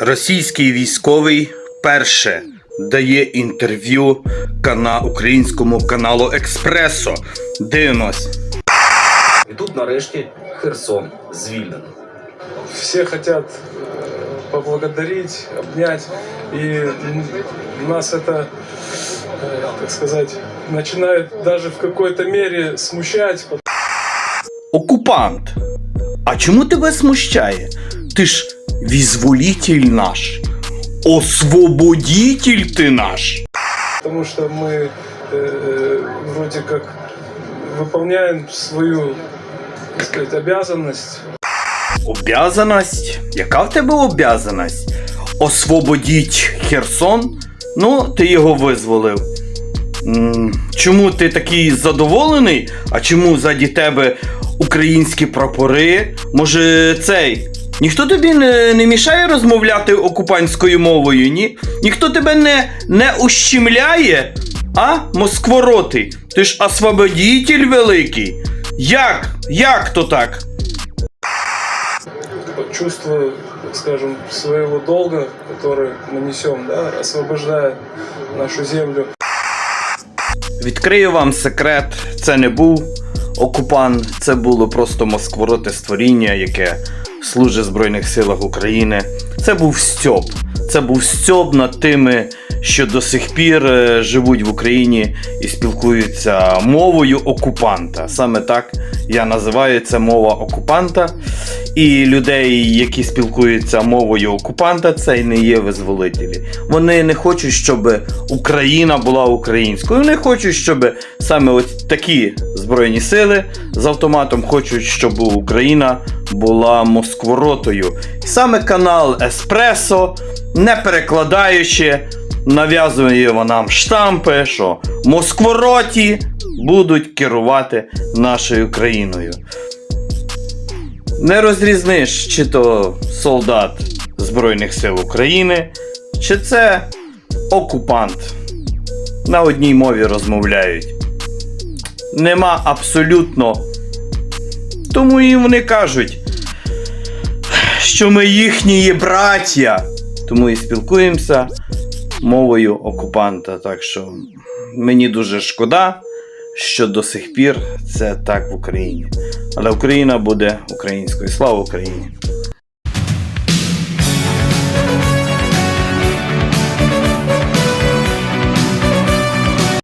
Російський військовий перше дає інтерв'ю кана українському каналу Експресо. Дивимось. І тут нарешті Херсон звільнено. все хотят э, поблагодарить, обнять, и м, нас это, э, так сказать, начинает даже в какой-то мере смущать, Окупант. А чому тебе смущає? Ти ж візволітель наш. Освободітель ти наш. потому что мы э, вроде как выполняем свою, так сказать, обязанность Обязаність? Яка в тебе обязаність? Освободіть Херсон? Ну, ти його визволив. М, Чому ти такий задоволений? А чому ззаді тебе українські прапори? Може, цей? Ніхто тобі не, не мішає розмовляти окупантською мовою, ні? Ніхто тебе не, не ущемляє? А, Москворотий? Ти ж освободітель великий. Як? Як то так? чувство, скажем, своего долга, который мы несем, да, освобождая нашу землю. Відкрию вам секрет, це не був окупант, це було просто москвороте створіння, яке служить в Збройних силах України. Це був стьоп. Це був стьоп над тими, що до сих пір е, живуть в Україні і спілкуються мовою окупанта. Саме так я називаю це мова окупанта. І людей, які спілкуються мовою окупанта, це й не є визволителі. Вони не хочуть, щоб Україна була українською. Вони хочуть, щоб саме ось такі збройні сили з автоматом хочуть, щоб Україна була москворотою. Саме канал Еспресо, не перекладаючи, нав'язує нам штампи, що москвороті будуть керувати нашою країною. Не розрізниш, чи то солдат Збройних сил України, чи це окупант. На одній мові розмовляють. Нема абсолютно. Тому і вони кажуть, що ми їхні браття. Тому і спілкуємося мовою окупанта. Так що мені дуже шкода, що до сих пір це так в Україні. Але Україна буде українською. Слава Україні!